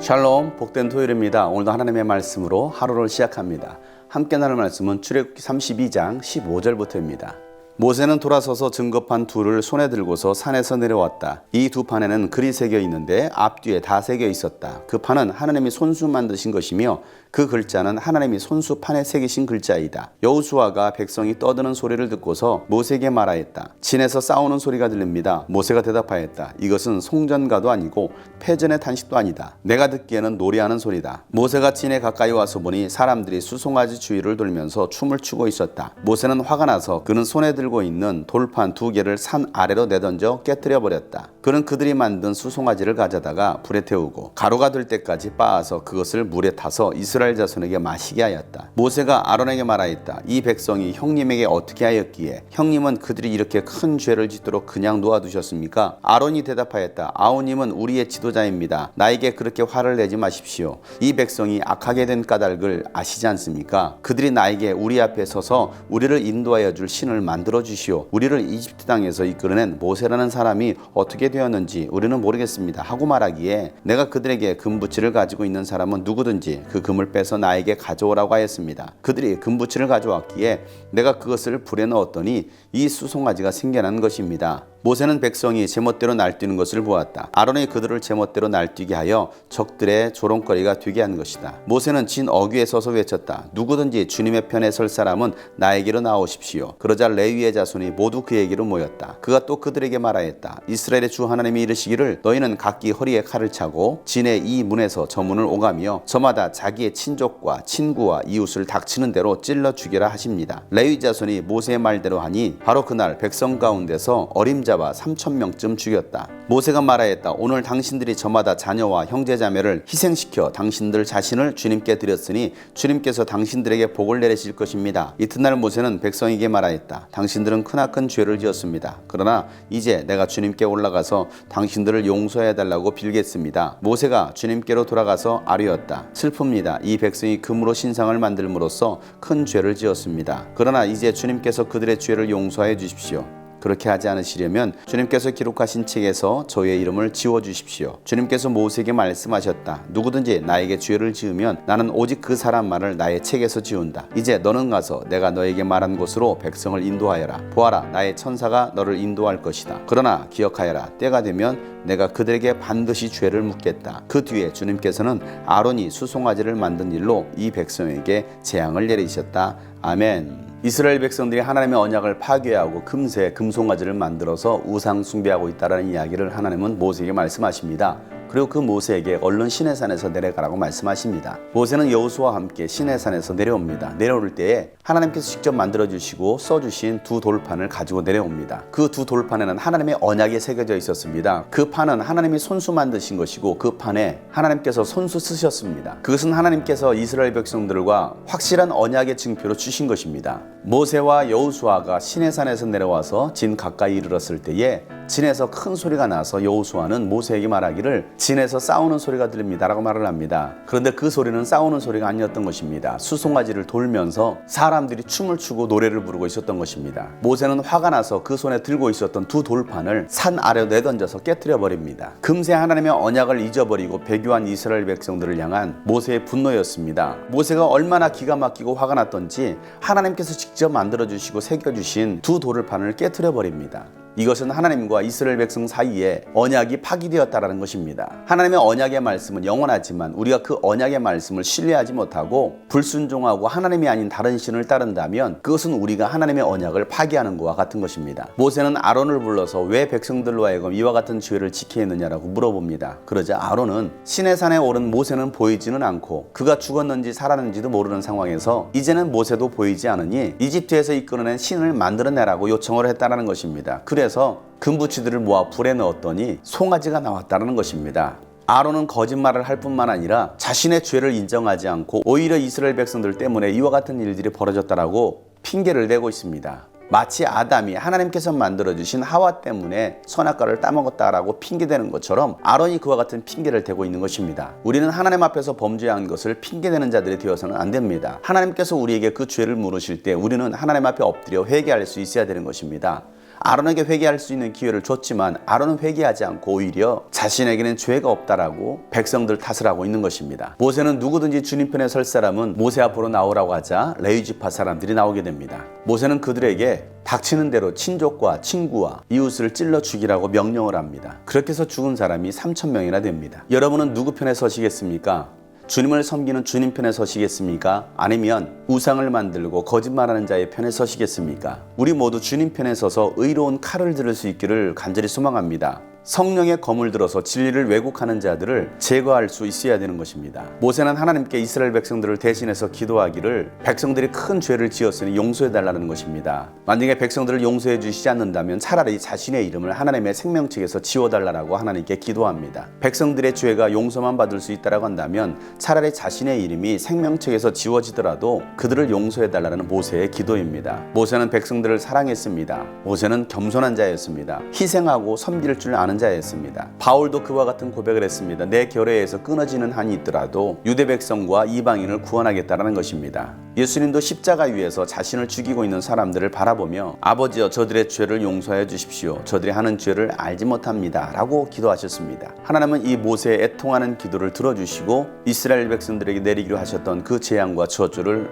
샬롬 복된 토요일입니다. 오늘도 하나님의 말씀으로 하루를 시작합니다. 함께 나눌 말씀은 출애굽기 32장 15절부터입니다. 모세는 돌아서서 증거판 둘을 손에 들고서 산에서 내려왔다. 이 두 판에는 글이 새겨 있는데 앞뒤에 다 새겨 있었다. 그 판은 하나님이 손수 만드신 것이며 그 글자는 하나님이 손수 판에 새기신 글자이다. 여우수아가 백성이 떠드는 소리를 듣고서 모세에게 말하였다. 진에서 싸우는 소리가 들립니다. 모세가 대답하였다. 이것은 송전가도 아니고 패전의 탄식도 아니다. 내가 듣기에는 노래하는 소리다. 모세가 진에 가까이 와서 보니 사람들이 수송아지 주위를 돌면서 춤을 추고 있었다. 모세는 화가 나서 그는 손에 들고 있는 돌판 두 개를 산 아래로 내던져 깨뜨려 버렸다. 그는 그들이 만든 수송아지를 가져다가 불에 태우고 가루가 될 때까지 빻아서 그것을 물에 타서 이스라엘 자손에게 마시게 하였다. 모세가 아론에게 말하였다. 이 백성이 형님에게 어떻게 하였기에 형님은 그들이 이렇게 큰 죄를 짓도록 그냥 놓아두셨습니까? 아론이 대답하였다. 아우님은 우리의 지도자입니다. 나에게 그렇게 화를 내지 마십시오. 이 백성이 악하게 된 까닭을 아시지 않습니까? 그들이 나에게 우리 앞에 서서 우리를 인도하여 줄 신을 만들어 주시오. 우리를 이집트 땅에서 이끌어낸 모세라는 사람이 어떻게 되었는지 우리는 모르겠습니다. 하고 말하기에 내가 그들에게 금부치를 가지고 있는 사람은 누구든지 그 금을 빼서 나에게 가져오라고 하였습니다. 그들이 금부치를 가져왔기에 내가 그것을 불에 넣었더니 이 수송아지가 생겨난 것입니다. 모세는 백성이 제멋대로 날뛰는 것을 보았다. 아론이 그들을 제멋대로 날뛰게 하여 적들의 조롱거리가 되게 한 것이다. 모세는 진 어귀에 서서 외쳤다. 누구든지 주님의 편에 설 사람은 나에게로 나오십시오. 그러자 레위의 자손이 모두 그에게로 모였다. 그가 또 그들에게 말하였다. 이스라엘의 주 하나님이 이르시기를 너희는 각기 허리에 칼을 차고 진의 이 문에서 저 문을 오가며 저마다 자기의 친족과 친구와 이웃을 닥치는 대로 찔러 죽이라 하십니다. 레위 자손이 모세의 말대로 하니 바로 그날 백성 가운데서 어림자 잡아 3천 명쯤 죽였다. 모세가 말하였다. 오늘 당신들이 저마다 자녀와 형제자매를 희생시켜 당신들 자신을 주님께 드렸으니 주님께서 당신들에게 복을 내리실 것입니다. 이튿날 모세는 백성에게 말하였다. 당신들은 크나큰 죄를 지었습니다. 그러나 이제 내가 주님께 올라가서 당신들을 용서해 달라고 빌겠습니다. 모세가 주님께로 돌아가서 아뢰었다. 슬픕니다. 이 백성이 금으로 신상을 만들므로써 큰 죄를 지었습니다. 그러나 이제 주님께서 그들의 죄를 용서해 주십시오. 그렇게 하지 않으시려면 주님께서 기록하신 책에서 저의 이름을 지워 주십시오. 주님께서 모세에게 말씀하셨다. 누구든지 나에게 죄를 지으면 나는 오직 그 사람만을 나의 책에서 지운다. 이제 너는 가서 내가 너에게 말한 곳으로 백성을 인도하여라. 보아라, 나의 천사가 너를 인도할 것이다. 그러나 기억하여라. 때가 되면 내가 그들에게 반드시 죄를 묻겠다. 그 뒤에 주님께서는 아론이 수송아지를 만든 일로 이 백성에게 재앙을 내리셨다. 아멘. 이스라엘 백성들이 하나님의 언약을 파괴하고 금세 금송아지를 만들어서 우상 숭배하고 있다는 이야기를 하나님은 모세에게 말씀하십니다. 그리고 그 모세에게 얼른 시내산에서 내려가라고 말씀하십니다. 모세는 여호수와 함께 시내산에서 내려옵니다. 내려올 때에 하나님께서 직접 만들어 주시고 써 주신 두 돌판을 가지고 내려옵니다. 그 두 돌판에는 하나님의 언약이 새겨져 있었습니다. 그 판은 하나님이 손수 만드신 것이고 그 판에 하나님께서 손수 쓰셨습니다. 그것은 하나님께서 이스라엘 백성들과 확실한 언약의 증표로 주신 것입니다. 모세와 여호수아가 시내산에서 내려와서 진 가까이 이르렀을 때에 진에서 큰 소리가 나서 여호수아는 모세에게 말하기를 진에서 싸우는 소리가 들립니다라고 말을 합니다. 그런데 그 소리는 싸우는 소리가 아니었던 것입니다. 수송아지를 돌면서 사람들이 춤을 추고 노래를 부르고 있었던 것입니다. 모세는 화가 나서 그 손에 들고 있었던 두 돌판을 산 아래로 내던져서 깨뜨려 버립니다. 금세 하나님의 언약을 잊어버리고 배교한 이스라엘 백성들을 향한 모세의 분노였습니다. 모세가 얼마나 기가 막히고 화가 났던지 하나님께서 직접 만들어 주시고 새겨 주신 두 돌판을 깨뜨려 버립니다. 이것은 하나님과 이스라엘 백성 사이에 언약이 파기되었다라는 것입니다. 하나님의 언약의 말씀은 영원하지만 우리가 그 언약의 말씀을 신뢰하지 못하고 불순종하고 하나님이 아닌 다른 신을 따른다면 그것은 우리가 하나님의 언약을 파기하는 것과 같은 것입니다. 모세는 아론을 불러서 왜 백성들로 하여금 이와 같은 죄를 지켜 했느냐라고 물어봅니다. 그러자 아론은 신의 산에 오른 모세는 보이지는 않고 그가 죽었는지 살았는지도 모르는 상황에서 이제는 모세도 보이지 않으니 이집트에서 이끌어낸 신을 만들어내라고 요청을 했다는 것입니다. 그래 서 금부치들을 모아 불에 넣었더니 송아지가 나왔다는 것입니다. 아론은 거짓말을 할 뿐만 아니라 자신의 죄를 인정하지 않고 오히려 이스라엘 백성들 때문에 이와 같은 일들이 벌어졌다라고 핑계를 대고 있습니다. 마치 아담이 하나님께서 만들어 주신 하와 때문에 선악과를 따먹었다라고 핑계대는 것처럼 아론이 그와 같은 핑계를 대고 있는 것입니다. 우리는 하나님 앞에서 범죄한 것을 핑계대는 자들이 되어서는 안 됩니다. 하나님께서 우리에게 그 죄를 물으실 때 우리는 하나님 앞에 엎드려 회개할 수 있어야 되는 것입니다. 아론에게 회개할 수 있는 기회를 줬지만 아론은 회개하지 않고 오히려 자신에게는 죄가 없다라고 백성들 탓을 하고 있는 것입니다. 모세는 누구든지 주님 편에 설 사람은 모세 앞으로 나오라고 하자 레위 지파 사람들이 나오게 됩니다. 모세는 그들에게 닥치는 대로 친족과 친구와 이웃을 찔러 죽이라고 명령을 합니다. 그렇게 해서 죽은 사람이 3천 명이나 됩니다. 여러분은 누구 편에 서시겠습니까? 주님을 섬기는 주님 편에 서시겠습니까? 아니면 우상을 만들고 거짓말하는 자의 편에 서시겠습니까? 우리 모두 주님 편에 서서 의로운 칼을 들을 수 있기를 간절히 소망합니다. 성령의 검을 들어서 진리를 왜곡하는 자들을 제거할 수 있어야 되는 것입니다. 모세는 하나님께 이스라엘 백성들을 대신해서 기도하기를 백성들이 큰 죄를 지었으니 용서해 달라는 것입니다. 만약에 백성들을 용서해 주시지 않는다면 차라리 자신의 이름을 하나님의 생명책에서 지워 달라고 하나님께 기도합니다. 백성들의 죄가 용서만 받을 수 있다라고 한다면 차라리 자신의 이름이 생명책에서 지워지더라도 그들을 용서해 달라는 모세의 기도입니다. 모세는 백성들을 사랑했습니다. 모세는 겸손한 자였습니다. 희생하고 섬길 줄 아는 자였습니다. 바울도 그와 같은 고백을 했습니다. 내 결례에서 끊어지는 한이 있더라도 유대 백성과 이방인을 구원하겠다라는 것입니다. 예수님도 십자가 위에서 자신을 죽이고 있는 사람들을 바라보며 아버지여 저들의 죄를 용서해 주십시오. 저들이 하는 죄를 알지 못합니다. 라고 기도하셨습니다. 하나님은 이 모세의 애통하는 기도를 들어주시고 이스라엘 백성들에게 내리기로 하셨던 그 재앙과 저주를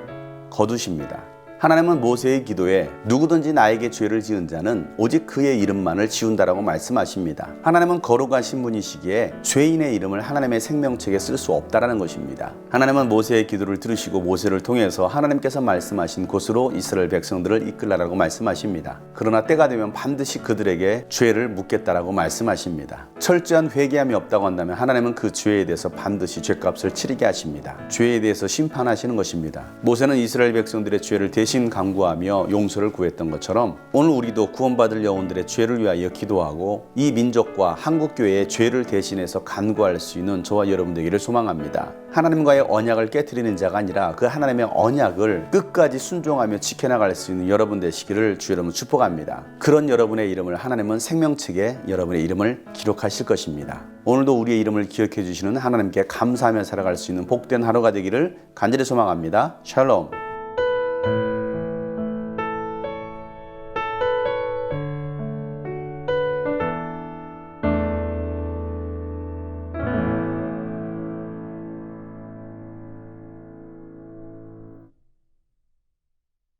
거두십니다. 하나님은 모세의 기도에 누구든지 나에게 죄를 지은 자는 오직 그의 이름만을 지운다라고 말씀하십니다. 하나님은 거룩하신 분이시기에 죄인의 이름을 하나님의 생명책에 쓸 수 없다라는 것입니다. 하나님은 모세의 기도를 들으시고 모세를 통해서 하나님께서 말씀하신 곳으로 이스라엘 백성들을 이끌라라고 말씀하십니다. 그러나 때가 되면 반드시 그들에게 죄를 묻겠다라고 말씀하십니다. 철저한 회개함이 없다고 한다면 하나님은 그 죄에 대해서 반드시 죄값을 치르게 하십니다. 죄에 대해서 심판하시는 것입니다. 모세는 이스라엘 백성들의 죄를 대신 강구하며 용서를 구했던 것처럼 오늘 우리도 구원받을 영혼들의 죄를 위하여 기도하고 이 민족과 한국 교회의 죄를 대신해서 간구할 수 있는 저와 여러분 되기를 소망합니다. 하나님과의 언약을 깨뜨리는 자가 아니라 그 하나님의 언약을 끝까지 순종하며 지켜나갈 수 있는 여러분 되시기를 주 여러분 축복합니다. 그런 여러분의 이름을 하나님은 생명책에 여러분의 이름을 기록하실 것입니다. 오늘도 우리의 이름을 기억해 주시는 하나님께 감사하며 살아갈 수 있는 복된 하루가 되기를 간절히 소망합니다. 샬롬.